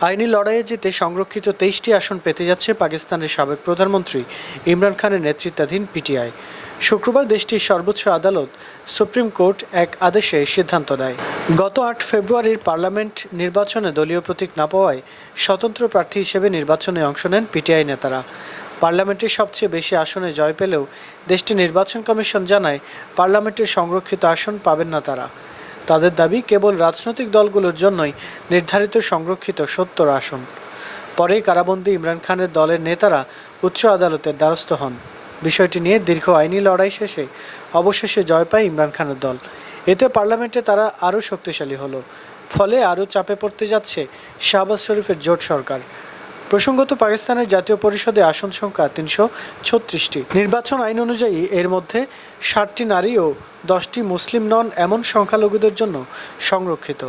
আইনি লড়াইয়ে জিতে সংরক্ষিত তেইশটি আসন পেতে যাচ্ছে পাকিস্তানের সাবেক প্রধানমন্ত্রী ইমরান খানের নেতৃত্বাধীন পিটিআই। শুক্রবার দেশটির সর্বোচ্চ আদালত সুপ্রিম কোর্ট এক আদেশে সিদ্ধান্ত দেয়। গত আট ফেব্রুয়ারির পার্লামেন্ট নির্বাচনে দলীয় প্রতীক না পাওয়ায় স্বতন্ত্র প্রার্থী হিসেবে নির্বাচনে অংশ নেন পিটিআই নেতারা। পার্লামেন্টের সবচেয়ে বেশি আসনে জয় পেলেও দেশটির নির্বাচন কমিশন জানায়, পার্লামেন্টের সংরক্ষিত আসন পাবেন না তারা। তাদের দাবি কেবল রাজনৈতিক দলগুলোর জন্যই নির্ধারিত সংরক্ষিত সত্তর আসন। পরে কারাবন্দী ইমরান খানের দলের নেতারা উচ্চ আদালতের দ্বারস্থ হন। বিষয়টি নিয়ে দীর্ঘ আইনি লড়াই শেষে অবশেষে জয় পায় ইমরান খানের দল। এতে পার্লামেন্টে তারা আরও শক্তিশালী হলো। ফলে আরও চাপে পড়তে যাচ্ছে শাহবাজ শরীফের জোট সরকার। প্রসঙ্গত পাকিস্তানের জাতীয় পরিষদে আসন সংখ্যা তিনশো ছত্রিশটি। নির্বাচন আইন অনুযায়ী এর মধ্যে ষাটটি নারী ও দশটি মুসলিম নন এমন সংখ্যালঘুদের জন্য সংরক্ষিত।